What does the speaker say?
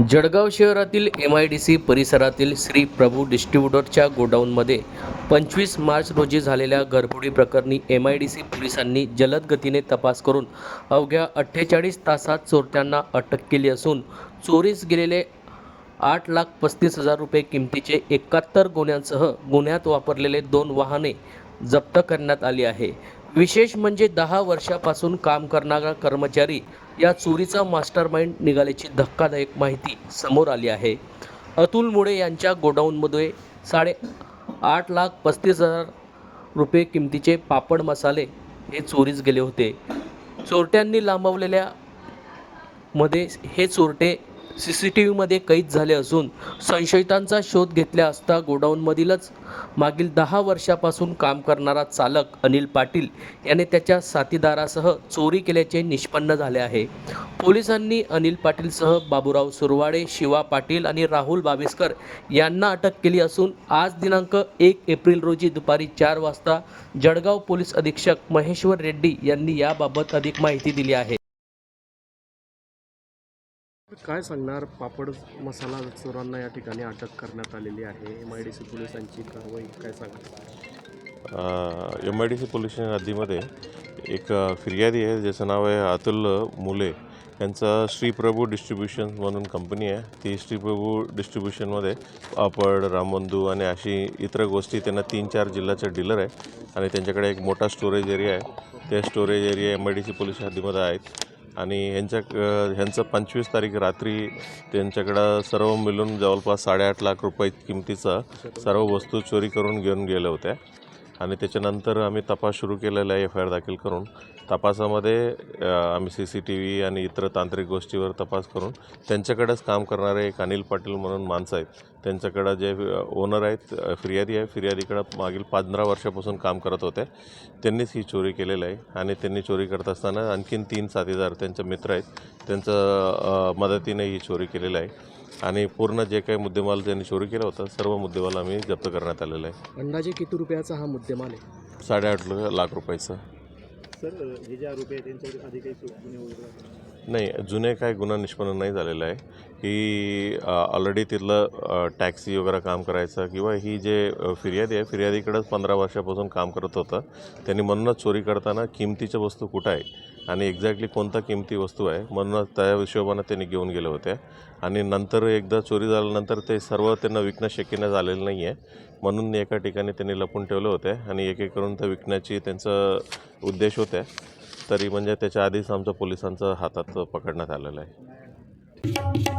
जळगाव शहरातील M I D C परिसरातील श्री प्रभू डिस्ट्रीब्युटरच्या गोडाऊनमध्ये पंचवीस मार्च रोजी झालेल्या घरफोडी प्रकरणी एम आय डी सी पोलिसांनी जलद गतीने तपास करून अवघ्या अठ्ठेचाळीस तासात चोरट्यांना अटक केली असून चोरीस गेलेले आठ लाख पस्तीस हजार रुपये किमतीचे एकाहत्तर गुन्ह्यांसह गुन्ह्यात वापरलेले दोन वाहने जप्त करण्यात आली आहे. विशेष म्हणजे दहा वर्षापासून काम करणारा कर्मचारी या चोरीचा मास्टर माइंड निघाल्याची धक्कादायक माहिती समोर आली आहे. अतुल मुळे यांच्या गोडाऊनमध्ये साडे आठ लाख पस्तीस हजार रुपये किमतीचे पापड मसाले हे चोरीस गेले होते. चोरट्यांनी लांबवलेल्या मध्ये हे चोरटे सी सी टी व्हीमध्ये कैद झाले असून संशयितांचा शोध घेतल्या असता गोडाऊनमधीलच मागील दहा वर्षापासून काम करणारा चालक अनिल पाटील याने त्याच्या साथीदारासह चोरी केल्याचे निष्पन्न झाले आहे. पोलिसांनी अनिल पाटीलसह बाबूराव सुरवाडे शिवा पाटील आणि राहुल बाविस्कर यांना अटक केली असून आज दिनांक एक एप्रिल रोजी दुपारी चार वाजता जळगाव पोलीस अधीक्षक महेश्वर रेड्डी यांनी याबाबत अधिक माहिती दिली आहे. काय सांगणार? पापड मसाला चोरांना या ठिकाणी अटक करण्यात आलेली आहे. एम आय डी सी पोलिसांची कारवाई काय सांगणार? M I D C police हद्दीमध्ये एक फिर्यादी आहे ज्याचं नाव आहे अतुल मुले. यांचा श्रीप्रभू डिस्ट्रीब्युशन म्हणून कंपनी आहे. ती श्रीप्रभू डिस्ट्रीब्युशनमध्ये पापड रामबंधू आणि अशी इतर गोष्टी त्यांना तीन चार जिल्ह्याचे डीलर आहे. आणि त्यांच्याकडे एक मोठा स्टोरेज एरिया आहे. त्या storage area M I D C police हद्दीमध्ये आहेत. आणि ह्यांच्या ह्यांचं पंचवीस तारीख रात्री त्यांच्याकडं सर्व मिळून जवळपास साडेआठ लाख रुपये किमतीचा सर्व वस्तू चोरी करून घेऊन गेल्या होत्या. आणि त्याच्यानंतर आम्ही तपास सुरू केलेला आहे एफ आय आर दाखल करून. तपासामध्ये आम्ही सी सी टी व्ही आणि इतर तांत्रिक गोष्टीवर तपास करून त्यांच्याकडेच काम करणारे एक अनिल पाटील म्हणून माणसं आहेत. त्यांच्याकडं जे ओनर आहेत फिर्यादी आहे. फिर्यादीकडं मागील पंधरा वर्षापासून काम करत होते. त्यांनीच ही चोरी केलेलं आहे आणि त्यांनी चोरी करत असताना आणखीन तीन साथीदार त्यांचे मित्र आहेत त्यांचं मदतीने ही चोरी केलेलं आहे. आणि पूर्ण जे काही मुद्देमाल त्यांनी चोरी केला होता सर्व मुद्देमाल आम्ही जप्त करण्यात आलेला आहे. अंदाजे किती रुपयाचा हा मुद्देमाल आहे? साडेआठ लाख रुपयाचं. सर हे जे आरोपी आहे त्यांच्यावर आधी काही गुन्हे वगैरे नाही जुने काय गुन्हा निष्पन्न नाही झालेला आहे. ही ऑलरेडी तिथलं टॅक्सी वगैरे काम करायचं किंवा ही जे अ, फिर्यादी आहे फिर्यादीकडेच पंधरा वर्षापासून काम करत होतं. त्यांनी म्हणूनच चोरी करताना किमतीच्या वस्तू कुठं आहे आणि एक्झॅक्टली कोणता किमती वस्तू आहे म्हणूनच त्या हिशोबानं त्यांनी घेऊन गेले होते. आणि नंतर एकदा चोरी झाल्यानंतर ते सर्व त्यांना विकणं शक्य झालेलं नाही आहे म्हणून एका ठिकाणी त्यांनी लपून ठेवले होते आणि एक एक करून त्या विकण्याची त्यांचा उद्देश होत्या तरी म्हणजे त्याच्या आधीच आमच्या पोलिसांचं हातात पकडण्यात आलेलं आहे.